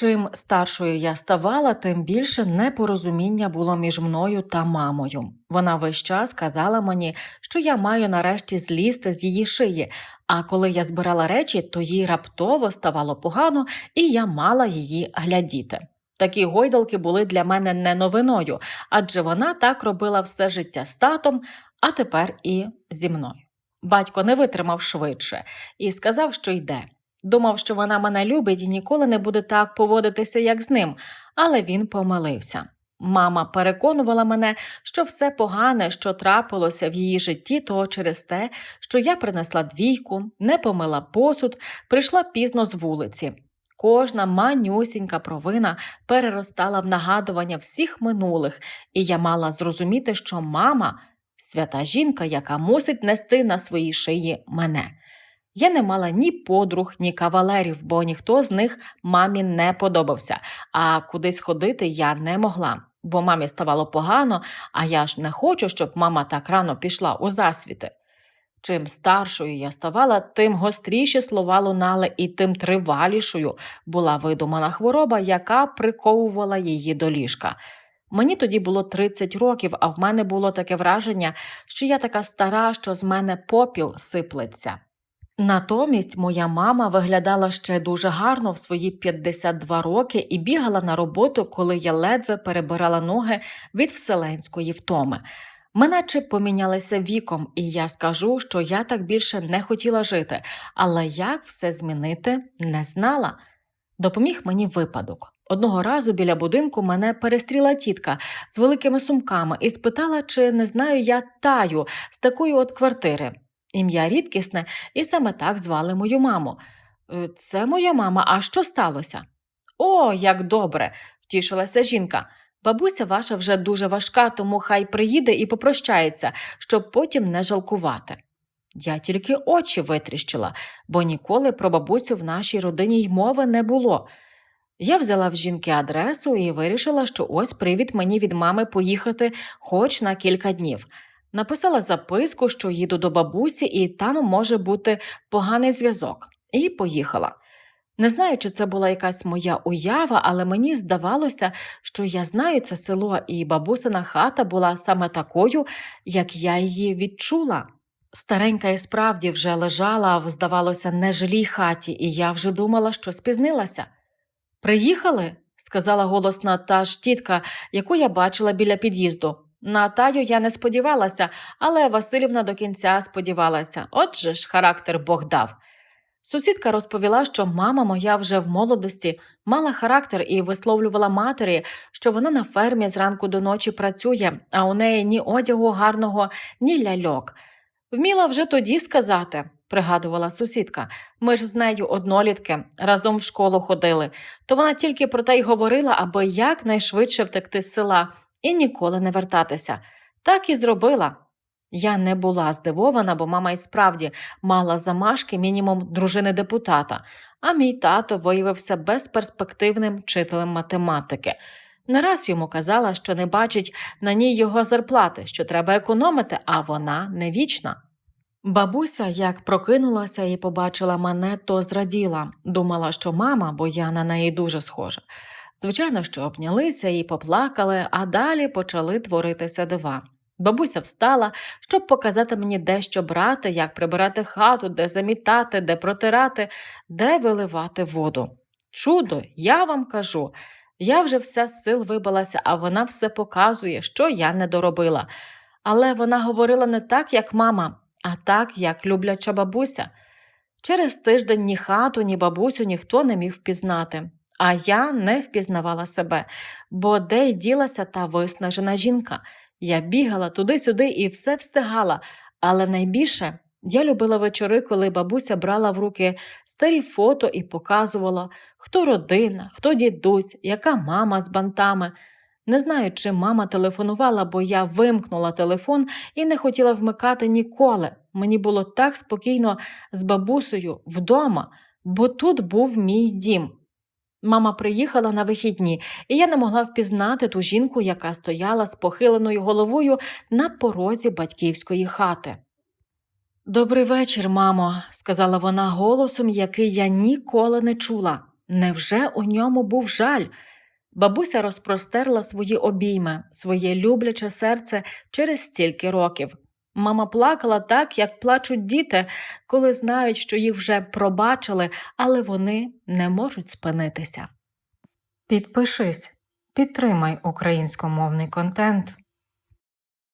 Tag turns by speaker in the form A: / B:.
A: Чим старшою я ставала, тим більше непорозуміння було між мною та мамою. Вона весь час казала мені, що я маю нарешті злізти з її шиї, а коли я збирала речі, то їй раптово ставало погано, і я мала її глядіти. Такі гойдалки були для мене не новиною, адже вона так робила все життя з татом, а тепер і зі мною. Батько не витримав швидше і сказав, що йде. Думав, що вона мене любить і ніколи не буде так поводитися, як з ним, але він помилився. Мама переконувала мене, що все погане, що трапилося в її житті, то через те, що я принесла двійку, не помила посуд, прийшла пізно з вулиці. Кожна манюсінька провина переростала в нагадування всіх минулих, і я мала зрозуміти, що мама свята жінка, яка мусить нести на своїй шиї мене. Я не мала ні подруг, ні кавалерів, бо ніхто з них мамі не подобався, а кудись ходити я не могла, бо мамі ставало погано, а я ж не хочу, щоб мама так рано пішла у засвіти. Чим старшою я ставала, тим гостріші слова лунали і тим тривалішою була видумана хвороба, яка приковувала її до ліжка. Мені тоді було 30 років, а в мене було таке враження, що я така стара, що з мене попіл сиплеться. Натомість моя мама виглядала ще дуже гарно в свої 52 роки і бігала на роботу, коли я ледве перебирала ноги від вселенської втоми. Ми наче помінялися віком, і я скажу, що я так більше не хотіла жити, але як все змінити, не знала. Допоміг мені випадок. Одного разу біля будинку мене перестріла тітка з великими сумками і спитала, чи не знаю я таю з такої от квартири. Ім'я рідкісне, і саме так звали мою маму. «Е, Це моя мама, а що сталося? О, як добре, втішилася жінка. Бабуся ваша вже дуже важка, тому хай приїде і попрощається, щоб потім не жалкувати. Я тільки очі витріщила, бо ніколи про бабусю в нашій родині й мови не було. Я взяла в жінки адресу і вирішила, що ось привід мені від мами поїхати хоч на кілька днів. Написала записку, що їду до бабусі, і там може бути поганий зв'язок, і поїхала. Не знаю, чи це була якась моя уява, але мені здавалося, що я знаю це село, і бабусина хата була саме такою, як я її відчула. Старенька і справді вже лежала в, здавалося, нежилій хаті, і я вже думала, що спізнилася. Приїхали? сказала голосна та ж тітка, яку я бачила біля під'їзду. На таю я не сподівалася, але Василівна до кінця сподівалася. Отже ж, характер Бог дав. Сусідка розповіла, що мама моя вже в молодості мала характер і висловлювала матері, що вона на фермі зранку до ночі працює, а у неї ні одягу гарного, ні ляльок. Вміла вже тоді сказати, пригадувала сусідка. Ми ж з нею однолітки, разом в школу ходили, то вона тільки про те й говорила, аби якнайшвидше втекти з села і ніколи не вертатися. Так і зробила. Я не була здивована, бо мама і справді мала замашки мінімум дружини депутата, а мій тато виявився безперспективним вчителем математики. Не раз йому казала, що не бачить на ній його зарплати, що треба економити, а вона не вічна. Бабуся, як прокинулася і побачила мене, то зраділа, думала, що мама, бо я на неї дуже схожа. Звичайно, що обнялися і поплакали, а далі почали творитися дива. Бабуся встала, щоб показати мені, де що брати, як прибирати хату, де замітати, де протирати, де виливати воду. Чудо, я вам кажу. Я вже вся з сил вибилася, а вона все показує, що я не доробила. Але вона говорила не так, як мама, а так, як любляча бабуся. Через тиждень ні хату, ні бабусю ніхто не міг впізнати, а я не впізнавала себе, бо де ділася та виснажена жінка. Я бігала туди-сюди і все встигала, але найбільше я любила вечори, коли бабуся брала в руки старі фото і показувала, хто родина, хто дідусь, яка мама з бантами. Не знаю, чи мама телефонувала, бо я вимкнула телефон і не хотіла вмикати ніколи. Мені було так спокійно з бабусею вдома, бо тут був мій дім. Мама приїхала на вихідні, і я не могла впізнати ту жінку, яка стояла з похиленою головою на порозі батьківської хати. Добрий вечір, мамо, сказала вона голосом, який я ніколи не чула. Невже у ньому був жаль? Бабуся розпростерла свої обійми, своє любляче серце через стільки років. Мама плакала так, як плачуть діти, коли знають, що їх вже пробачили, але вони не можуть спинитися. Підпишись, підтримай українськомовний контент.